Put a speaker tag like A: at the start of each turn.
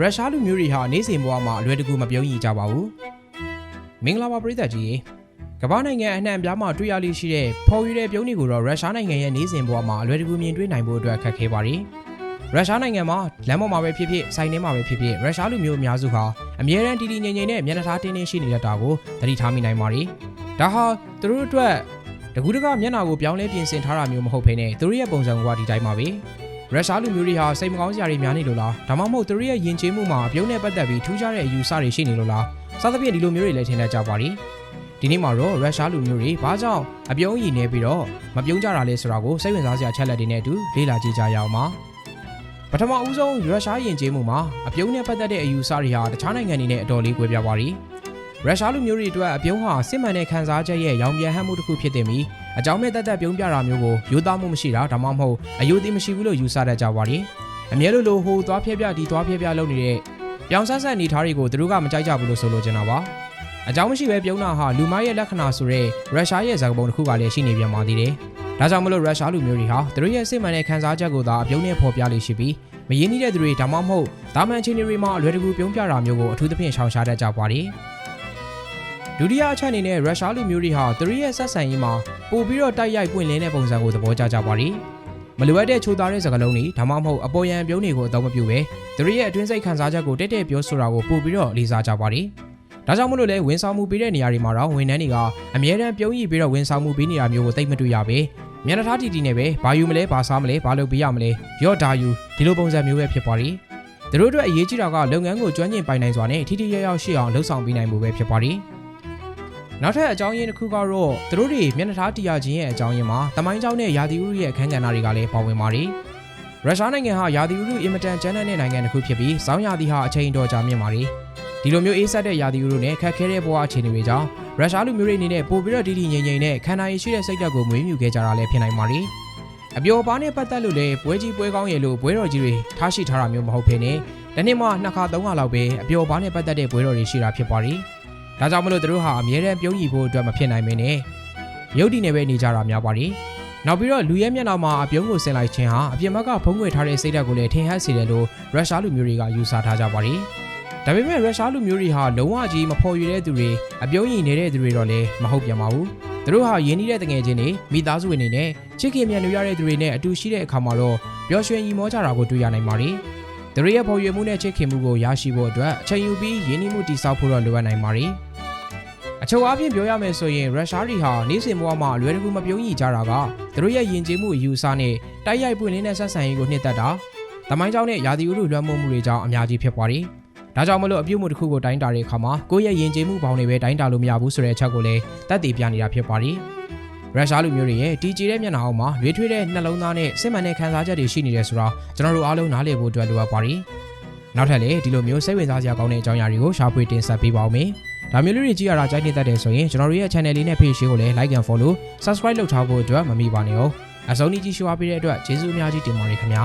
A: ရုရှားလူမျိုးတွေဟာနေ့စဉ်ဘဝမှာအလွယ်တကူမပြုံးရည်ကြပါဘူးမင်္ဂလာပါပရိသတ်ကြီးရေကမ္ဘာနိုင်ငံအနှံ့အပြားမှာတွေ့ရလိမ့်ရှိတဲ့ဖော်ရည်တဲ့ပြုံးတွေကိုတော့ရုရှားနိုင်ငံရဲ့နေ့စဉ်ဘဝမှာအလွယ်တကူမြင်တွေ့နိုင်ဖို့အတွက်ခက်ခဲပါတယ်ရုရှားနိုင်ငံမှာလမ်းပေါ်မှာပဲဖြစ်ဖြစ်စိုင်းထဲမှာပဲဖြစ်ဖြစ်ရုရှားလူမျိုးအများစုဟာအမြဲတမ်းတည်တည်ငြိမ်ငြိမ်နဲ့မျက်နှာထားတင်းတင်းရှိနေတတ်တာကိုသတိထားမိနိုင်ပါတယ်ဒါဟာသူတို့အတွက်တကူးတကမျက်နှာကိုပြောင်းလဲပြင်ဆင်ထားတာမျိုးမဟုတ်ဘဲနဲ့သူတို့ရဲ့ပုံစံကဒီတိုင်းပါပဲ ရုရှားလူမျိုးတွေဟာစိတ်မကောင်းစရာတွေများနေလို့လားဒါမှမဟုတ်သူတို့ရဲ့ယဉ်ကျေးမှုမှာအပြုံးနဲ့ပတ်သက်ပြီးထူးခြားတဲ့အယူဆတွေရှိနေလို့လားစသဖြင့်ဒီလိုမျိုးတွေလည်းထင်တတ်ကြပါသည်ဒီနေ့မှာတော့ရုရှားလူမျိုးတွေဘာကြောင့်အပြုံးရည်နေပြီးတော့မပြုံးကြတာလဲဆိုတာကိုစိတ်ဝင်စားစရာချက်လက်တွေနဲ့အတူလေ့လာကြည့်ကြရအောင်ပါပထမဦးဆုံးရုရှားယဉ်ကျေးမှုမှာအပြုံးနဲ့ပတ်သက်တဲ့အယူဆတွေဟာတခြားနိုင်ငံတွေနဲ့အတော်လေးကွဲပြားပါသည် ရုရှားလူမျိုးတွေအတွက်အပြုံးဟာစစ်မှန်တဲ့ခံစားချက်ရဲ့ရောင်ပြန်ဟပ်မှုတစ်ခုဖြစ်တဲ့ပြီးအကြောင်းမဲ့တက်တက်ပြုံးပြတာမျိုးကိုယူသားမှုမရှိတာဒါမှမဟုတ်အယုသိမရှိဘူးလို့ယူဆတတ်ကြပါသည်အမြဲလိုလိုဟိုသွားဖျက်ပြဒီသွားဖျက်ပြလုပ်နေတဲ့ပြောင်ဆန်းဆန်းနေထားတွေကိုသူတို့ကမကြိုက်ကြဘူးလို့ဆိုလိုချင်တာပါအကြောင်းမရှိပဲပြုံးတာဟာလူမိုက်ရဲ့လက္ခဏာဆိုတဲ့ရုရှားရဲ့ဇာတ်ပုံတစ်ခုကလည်းရှိနေပြန်ပါသေးတယ်ဒါကြောင့်မလို့ရုရှားလူမျိုးတွေဟာသူတို့ရဲ့စစ်မှန်တဲ့ခံစားချက်ကိုသာအပြုံးနဲ့ဖော်ပြလိမ့်ရှိပြီးမရင်းနှီးတဲ့သူတွေဒါမှမဟုတ်ဒါမှန်ချင်းတွေမှာအလွယ်တကူပြုံးပြတာမျိုးကိုအထူးသဖြင့်ရှောင်ရှားတတ်ကြပါတယ် ဒုတိယအချက်အနေနဲ့ရုရှားလူမျိုးတွေဟာသူတို့ရဲ့ဆက်ဆံရေးမှာပို့ပြီးတော့တိုက်ရိုက်ပွင့်လင်းတဲ့ပုံစံကိုသဘောကျကြပါတယ်။မလိုအပ်တဲ့ချိုးသားတဲ့စကားလုံးတွေဒါမှမဟုတ်အပေါ်ယံပြုံးတွေကိုအသုံးမပြုဘဲသူတို့ရဲ့အတွင်းစိတ်ခံစားချက်ကိုတက်တက်ပြောဆိုတာကိုပို့ပြီးတော့လေးစားကြပါတယ်။ဒါကြောင့်မလို့လဲဝန်ဆောင်မှုပေးတဲ့နေရာတွေမှာတော့ဝန်ထမ်းတွေကအမြဲတမ်းပြုံးရည်ပြီးတော့ဝန်ဆောင်မှုပေးနေတာမျိုးကိုသိပ်မတွေ့ရပဲ။မျက်နှာထားတီတီနဲ့ပဲဘာယူမလဲဘာစားမလဲဘာလုပ်ပေးရမလဲရော့ဒါယူဒီလိုပုံစံမျိုးပဲဖြစ်ပါတယ်။သူတို့အတွက်အရေးကြီးတာကလုပ်ငန်းကိုကျွမ်းကျင်ပိုင်နိုင်စွာနဲ့ထိထိရောက်ရောက်ရှိအောင်လှုပ်ဆောင်ပေးနိုင်မှုပဲဖြစ်ပါတယ်။ နောက်ထပ်အကြောင်းရင်းတစ်ခုကတော့သူတို့တွေမျက်နှာထားတီးရခြင်းရဲ့အကြောင်းရင်းမှာတမိုင်းကြောင်းနဲ့ယာတီဥရုရဲ့အခန်းကဏ္ဍတွေကလည်းပါဝင်ပါတယ်။ရုရှားနိုင်ငံဟာယာတီဥရုအင်မတန်ကျန်းတဲ့နိုင်ငံတစ်ခုဖြစ်ပြီးစောင်းယာတီဟာအချိန်တော်ကြာမြင့်ပါတယ်။ဒီလိုမျိုးအေးဆက်တဲ့ယာတီဥရုနဲ့ခက်ခဲတဲ့ဘဝအခြေအနေတွေကြောင့်ရုရှားလူမျိုးတွေအနေနဲ့ပိုပြီးတော့တည်တည်ငြိမ်ငြိမ်နဲ့ခံနိုင်ရရှိတဲ့စိတ်ဓာတ်ကိုမွေးမြူခဲ့ကြတာလည်းဖြစ်နိုင်ပါတယ်။အပျော်ပါးနဲ့ပတ်သက်လို့လည်းပွဲကြီးပွဲကောင်းရဲ့လို့ပွဲတော်ကြီးတွေထားရှိထားတာမျိုးမဟုတ်ဘဲနဲ့တစ်နှစ်မှနှစ်ခါသုံးခါလောက်ပဲအပျော်ပါးနဲ့ပတ်သက်တဲ့ပွဲတော်တွေရှိတာဖြစ်ပါတယ်။ ဒါကြောင့်မလို့သူတို့ဟာအမြဲတမ်းပြုံးရည်ဖို့အတွက်မဖြစ်နိုင်မင်းနဲ့ရုပ်တည်နေပဲနေကြတာများပါတယ်။နောက်ပြီးတော့လူရဲမျက်နှာမှာအပြုံးကိုဆင်လိုက်ခြင်းဟာအပြင်ဘက်ကဖုံးကွယ်ထားတဲ့စိတ်ဓာတ်ကိုလည်းထင်ဟပ်စေတယ်လို့ရုရှားလူမျိုးတွေကယူဆထားကြပါတယ်။ဒါပေမဲ့ရုရှားလူမျိုးတွေဟာလုံးဝကြီးမဖော်ရတဲ့သူတွေအပြုံးရည်နေတဲ့သူတွေတော့လည်းမဟုတ်ပြန်ပါဘူး။သူတို့ဟာယဉ်နေတဲ့တငယ်ချင်းတွေမိသားစုဝင်တွေနဲ့ချစ်ခင်မြတ်လို့ရတဲ့သူတွေနဲ့အတူရှိတဲ့အခါမှာတော့ပျော်ရွှင်ရီမောကြတာကိုတွေ့ရနိုင်ပါတယ်။သူတို့ရဲ့ဖော်ရမှုနဲ့ချစ်ခင်မှုကိုရရှိဖို့အတွက်အချိန်ယူပြီးယဉ်နှီးမှုတည်ဆောက်ဖို့တော့လိုအပ်နိုင်ပါတယ်။အ ချုပ်အားဖြင့်ပြောရမယ်ဆိုရင်ရုရှားတွေဟာနေ့စဉ်ဘဝမှာအလွယ်တကူမပြုံးရည်ကြတာကသူတို့ရဲ့ယဉ်ကျေးမှုအယူအဆနဲ့တိုက်ရိုက်ပွင့်လင်းတဲ့ဆက်ဆံရေးကိုနှစ်သက်တာတမိုင်းကြောင်းနဲ့ယာတီဥရုလွှမ်းမိုးမှုတွေကြောင့်အများကြီးဖြစ်သွားတယ်။ဒါကြောင့်မလို့အပြုတ်မှုတစ်ခုကိုတိုင်းတာတဲ့အခါမှာကိုယ့်ရဲ့ယဉ်ကျေးမှုပေါင်းတွေပဲတိုင်းတာလို့မရဘူးဆိုတဲ့အချက်ကိုလည်းသက်သေပြနေတာဖြစ်ပါတယ်။ရုရှားလူမျိုးတွေရဲ့တီကြည်တဲ့မျက်နှာအောက်မှာရွေးထွေးတဲ့နှလုံးသားနဲ့စစ်မှန်တဲ့ခံစားချက်တွေရှိနေတယ်ဆိုတာကျွန်တော်တို့အားလုံးနားလည်ဖို့အတွက်လိုအပ်ပါတယ်။နောက်ထပ်လည်းဒီလိုမျိုးစိတ်ဝင်စားစရာကောင်းတဲ့အကြောင်းအရာတွေကိုရှာဖွေတင်ဆက်ပေးပါဦးမယ်။ ဒါမျိုးလေးတွေကြည့်ရတာကြိုက်နေတတ်တယ်ဆိုရင်ကျွန်တော်တို့ရဲ့ channel လေးနဲ့ page လေးကိုလည်း like and follow subscribe လုပ်ထားဖို့အတွက်မမိပါနဲ့အောင်အဆုံးထိကြည့်ရှုအားပေးတဲ့အတွက်ကျေးဇူးအများကြီးတင်ပါတယ်ခင်ဗျာ